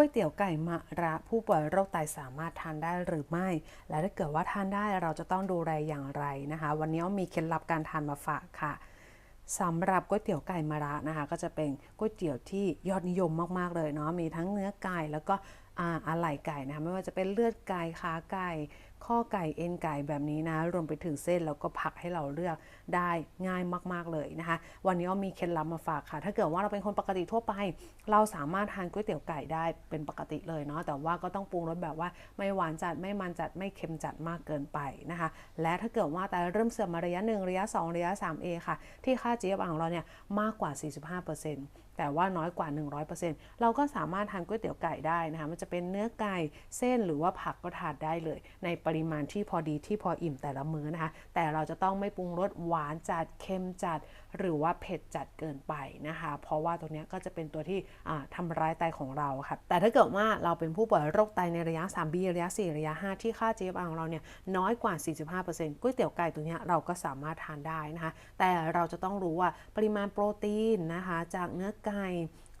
ก๋วยเตี๋ยวไก่มะระผู้ป่วยโรคไตสามารถทานได้หรือไม่ และถ้าเกิดว่าทานได้เราจะต้องดูแลอย่างไรนะคะ วันนี้มมีเคล็ดลับการทานมาฝากค่ะสำหรับก๋วยเตี๋ยวไก่มะระนะคะ ก็จะเป็นก๋วยเตี๋ยวที่ยอดนิยมมากๆเลยเนาะมีทั้งเนื้อไก่แล้วก็ อะไหล่ไก่นะคะไม่ว่าจะเป็นเลือดไก่ขาไก่ข้อไก่เอ็นไก่แบบนี้นะ รวมไปถึงเส้นแล้วก็ผักให้เราเลือกได้ง่ายมาก ๆ เลยนะคะ วันนี้อ้อมมีเคล็ดลับมาฝากค่ะ ถ้าเกิดว่าเราเป็นคนปกติทั่วไป เราสามารถทานก๋วยเตี๋ยวไก่ได้เป็นปกติเลยเนาะแต่ว่าก็ต้องปรุงรสแบบว่าไม่หวานจัดไม่มันจัดไม่เค็มจัดมากเกินไปนะคะ และถ้าเกิดว่าแต่เริ่มเสื่อมมาระยะ1ระยะ 2 ระยะ 3A ค่ะ ที่ค่า GFR ของเราเนี่ยมากกว่า 45%แต่ว่าน้อยกว่า 100%เราก็สามารถทานก๋วยเตี๋ยวไก่ได้นะคะมันจะเป็นเนื้อไก่เส้นหรือว่าผักก็ทานได้เลย ในปริมาณที่พอดีที่พออิ่มแต่ละมื้อนะคะ แต่เราจะต้องไม่ปรุงรสหวานจัดเค็มจัด หรือว่าเผ็ดจัดเกินไปนะคะ เพราะว่าตัวเนี้ก็จะเป็นตัวที่อ่าทำร้ายไตของเราค่ะ แต่ถ้าเกิดว่าเราเป็นผู้ป่วยโรคไตในระยะ 3B ระยะ 4 ระยะ 5 ที่ค่า GFR ของเราเนี่ยน้อยกว่า 45%ก๋วยเตี๋ยวไก่ตัวนี้เราก็สามารถทานได้นะคะ แต่เราจะต้องรู้ว่าปริมาณโปรตีนนะคะ จากเนื้อไก่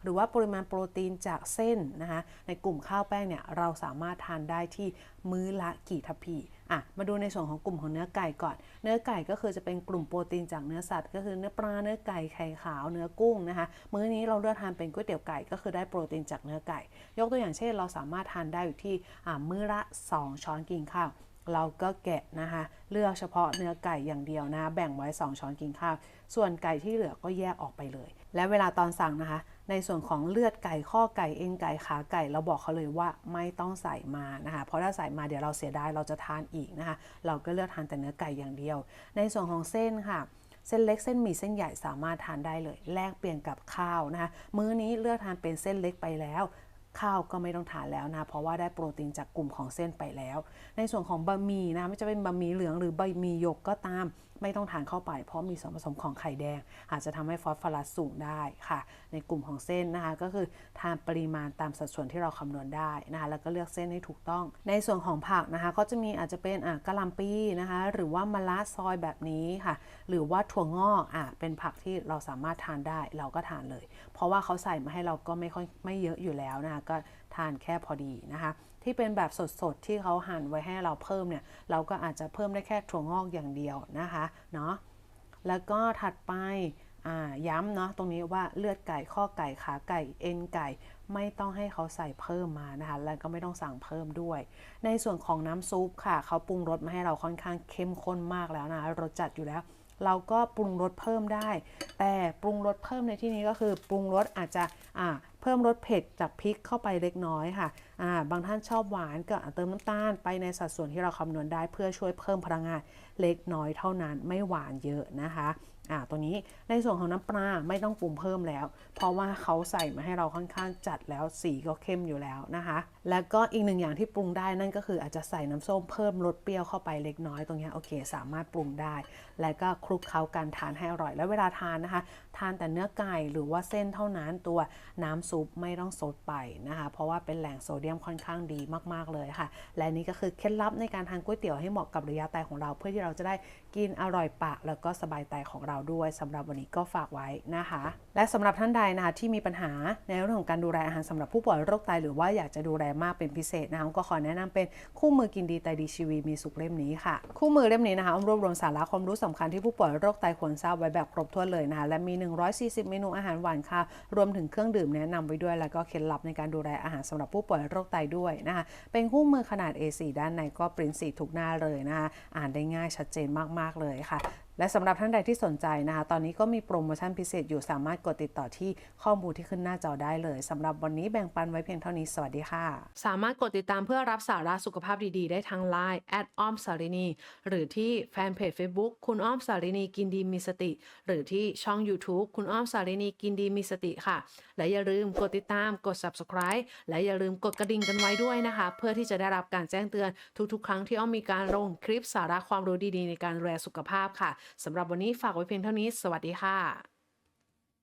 หรือว่าปริมาณโปรตีนจากเส้นนะคะในกลุ่มข้าวแป้งเนี่ยเราสามารถทานได้ที่มื้อละกี่ทัพพีอะมาดูในส่วนของกลุ่มของเนื้อไก่ก่อน เนื้อไก่ก็คือจะเป็นกลุ่มโปรตีนจากเนื้อสัตว์ ก็คือเนื้อปลาเนื้อไก่ไข่ขาวเนื้อกุ้งนะคะมื้อนี้เราเลือกทานเป็นก๋วยเตี๋ยวไก่ก็คือได้โปรตีนจากเนื้อไก่ ยกตัวอย่างเช่น เราสามารถทานได้อยู่ที่มื้อละ 2 ช้อนกินข้าวเราก็แกะนะคะเลือกเฉพาะเนื้อไก่อย่างเดียวนะ แบ่งไว้ 2 ช้อนกินข้าว ส่วนไก่ที่เหลือก็แยกออกไปเลย และเวลาตอนสั่งนะคะ ในส่วนของเลือดไก่ข้อไก่เอ็นไก่ขาไก่ เราบอกเขาเลยว่าไม่ต้องใส่มานะคะ เพราะถ้าใส่มาเดี๋ยวเราเสียดายเราจะทานอีกนะคะ เราก็เลือกทานแต่เนื้อไก่อย่างเดียว ในส่วนของเส้นค่ะเส้นเล็กเส้นหมี่เส้นใหญ่สามารถทานได้เลย แลกเปลี่ยนกับข้าวนะคะมื้อนี้เลือกทานเป็นเส้นเล็กไปแล้ว ข้าวก็ไม่ต้องทานแล้วนะเพราะว่าได้โปรตีนจากกลุ่มของเส้นไปแล้ว ในส่วนของบะหมี่นะไม่จะเป็นบะหมี่เหลืองหรือบะหมี่หยกก็ตาม ไม่ต้องทานเข้าไป เพราะมีส่วนผสมของไข่แดง อาจจะทำให้ฟอสฟอรัสสูงได้ค่ะ ในกลุ่มของเส้นนะคะ ก็คือทานปริมาณตามสัดส่วนที่เราคำนวณได้นะคะแล้วก็เลือกเส้นให้ถูกต้อง ในส่วนของผักนะคะก็จะมีอาจจะเป็นอะกะหล่ำปีนะคะ หรือว่ามะระซอยแบบนี้ค่ะ หรือว่าถั่วงอกอะเป็นผักที่เราสามารถทานได้เราก็ทานเลย เพราะว่าเขาใส่มาให้เราก็ไม่ค่อยไม่เยอะอยู่แล้วนะคะก็ทานแค่พอดีนะคะ ที่เป็นแบบสดๆ ที่เขาหั่นไว้ให้เราเพิ่มเนี่ย เราก็อาจจะเพิ่มได้แค่ถั่วงอกอย่างเดียวนะคะเนาะแล้วก็ถัดไปย้ำเนาะตรงนี้ว่าเลือดไก่ข้อไก่ขาไก่เอ็นไก่ ไม่ต้องให้เขาใส่เพิ่มมานะคะ แล้วก็ไม่ต้องสั่งเพิ่มด้วย ในส่วนของน้ำซุปค่ะ เขาปรุงรสมาให้เราค่อนข้างเข้มข้นมากแล้วนะรสจัดอยู่แล้ว เราก็ปรุงรสเพิ่มได้ แต่ปรุงรสเพิ่มในที่นี้ก็คือ ปรุงรสอาจจะ เพิ่มรสเผ็ดจากพริกเข้าไปเล็กน้อยค่ะอ่าบางท่านชอบหวานก็เติมน้ำตาลไปในสัดส่วนที่เราคำนวณได้เพื่อช่วยเพิ่มพลังงานเล็กน้อยเท่านั้นไม่หวานเยอะนะคะอ่าตัวนี้ในส่วนของน้ำปลาไม่ต้องปรุงเพิ่มแล้ว เพราะว่าเขาใส่มาให้เราค่อนข้างจัดแล้วสีก็เข้มอยู่แล้วนะคะ แล้วก็อีกหนึ่งอย่างที่ปรุงได้นั่นก็คืออาจจะใส่น้ำส้มเพิ่มรสเปรี้ยวเข้าไปเล็กน้อยตรงนี้โอเคสามารถปรุงได้ แล้วก็คลุกเคล้ากันทานให้อร่อย แล้วเวลาทานนะคะ ทานแต่เนื้อไก่หรือว่าเส้นเท่านั้นตัวน้ำซุปไม่ต้องซดไปนะคะ เพราะว่าเป็นแหล่งโซเดียมค่อนข้างดีมากๆเลยค่ะ และนี่ก็คือเคล็ดลับในการทานก๋วยเตี๋ยวให้เหมาะกับระยะไตของเรา เพื่อที่เราจะได้กินอร่อยปาก แล้วก็สบายไตของเราด้วยสำหรับวันนี้ก็ฝากไว้นะคะ และสำหรับท่านใดนะคะที่มีปัญหาในเรื่องของการดูแลอาหารสำหรับผู้ป่วยโรคไตหรือว่าอยากจะดูแลมากเป็นพิเศษนะคะก็ขอแนะนำเป็นคู่มือกินดีไตดีชีวีมีสุขเล่มนี้ค่ะ คู่มือเล่มนี้นะคะรวบรวมสาระความรู้สำคัญที่ผู้ป่วยโรคไตควรทราบไว้แบบครบถ้วนเลยนะคะและมี 140 เมนูอาหารหวานค่ะรวมถึงเครื่องดื่มแนะนำไว้ด้วย แล้วก็เคล็ดลับในการดูแลอาหารสำหรับผู้ป่วยโรคไตด้วยนะคะเป็นคู่มือขนาด A4 ด้านในก็ปริ้นสีทุกหน้าเลยนะคะอ่านได้ง่ายชัดเจนมากๆเลยค่ะ และสำหรับท่านใดที่สนใจนะคะ ตอนนี้ก็มีโปรโมชั่นพิเศษอยู่สามารถกดติดต่อที่ข้อมูลที่ขึ้นหน้าจอได้เลยสำหรับวันนี้แบ่งปันไว้เพียงเท่านี้ สวัสดีค่ะ สามารถกดติดตามเพื่อรับสาระสุขภาพดีๆ ได้ทาง Line แอดอ้อมสารินีหรือที่แฟนเพจ Facebook คุณอ้อมสารินีกินดีมีสติ หรือที่ช่อง YouTube คุณอ้อมสารินีกินดีมีสติค่ะ และอย่าลืมกดติดตามกด subscribe และอย่าลืมกดกระดิ่งกันไว้ด้วยนะคะ เพื่อที่จะได้รับการแจ้งเตือนทุกๆ ครั้งที่อ้อมมีการลงคลิปสาระความรู้ดีๆ ในการดูแลสุขภาพค่ะสำหรับวันนี้ฝากไว้เพียงเท่านี้ สวัสดีค่ะ